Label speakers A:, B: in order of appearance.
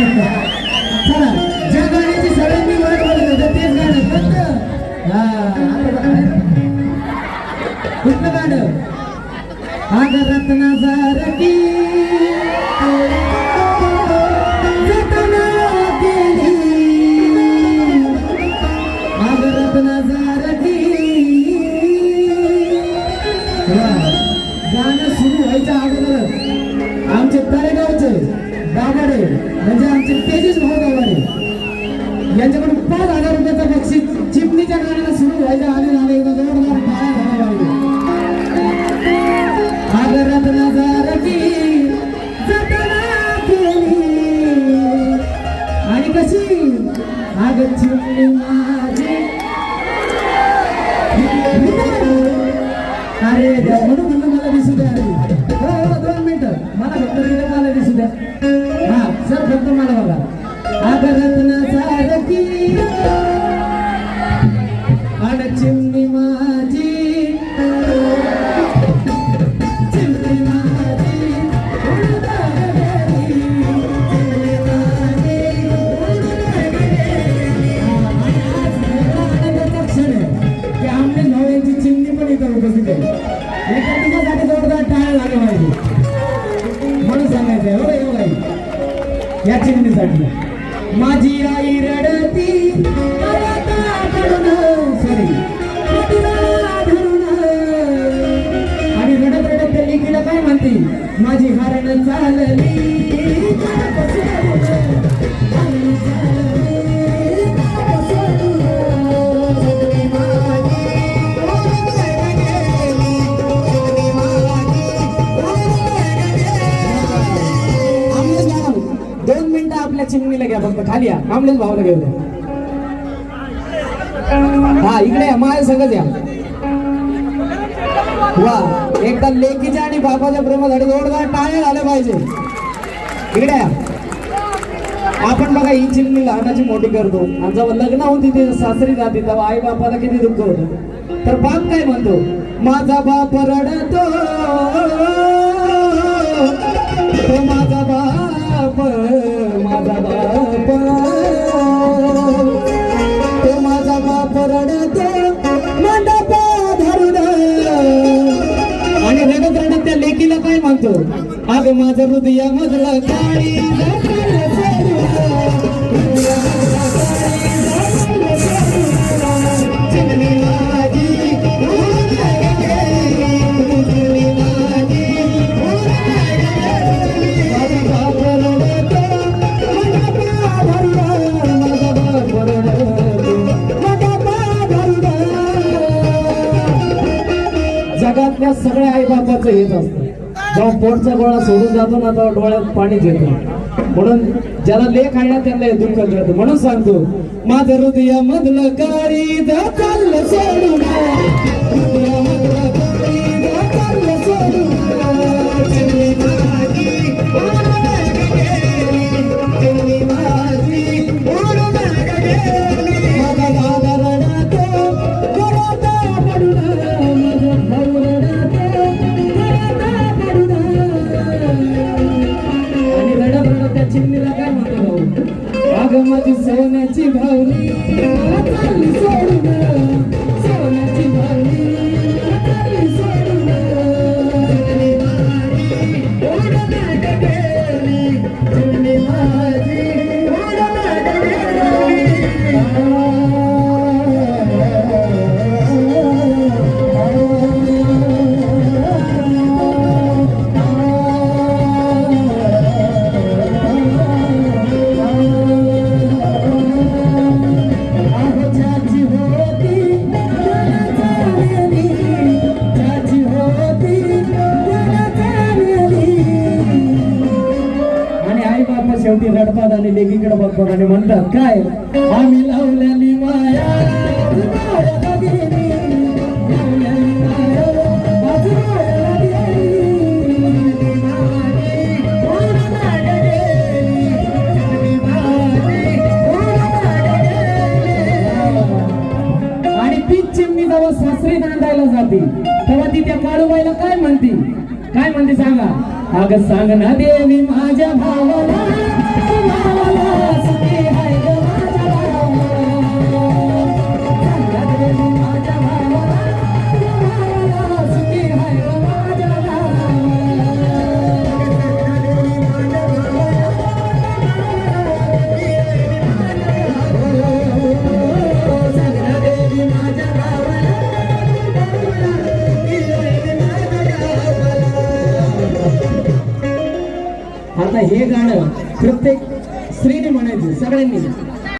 A: चला ज्या गाण्याची सगळ्यांनी वाट बघत तेच गाणं कोणतं कुठलं गाणं? आग रत्नाचा रटी केली आग रत्नाचा del सांगायचंय हो रे, हो बाई. या चिमणीसाठी. माझी आई रडती. सॉरी. आणि रडत रडत त्या लेकीला काय म्हणते? माझी हरण चालली. आमलेच भावाला घेऊन हा इकडे या माझ्या सगळंच या. वा एकदा लेकीच्या आणि बापाच्या प्रेमासाठी जोरदार टाळ्या झाल्या पाहिजे. इकडे या. आपण बघा ही चिमणी लहानाची मोठी करतो. आणि जेव्हा लग्न होऊन तिथे सासरी जाते तेव्हा आई बापाला किती दुःख होतं. तर बाप काय म्हणतो? माझा बाप रडतो बाप मंडप धरून. आणि रडत रडत त्या लेकीला काय म्हणतो? अग माझं हृदय मधला काळी आपल्या सगळ्या आई बापाचं हेच असतं. जेव्हा पोटचा गोळा सोडून जातो ना तेव्हा डोळ्यात पाणी येतो म्हणून ज्याला लेख आहे ना त्यांना हे दुःख म्हणून सांगतो माझं हृदय मधलं कारी चाललं सोडून. भावली चालली बघतात आणि लेकीकडे बघतात आणि म्हणतात काय? आम्ही लावलेली माया आणि तीच चिमणी जेव्हा सासरी नांदायला जाते तेव्हा ती त्या काळूबाईला काय म्हणते? काय म्हणते सांगा? अग सांग ना देवी माझ्या भावाला आता हे गाणं प्रत्येक स्त्रीने म्हणायचं सगळ्यांनी.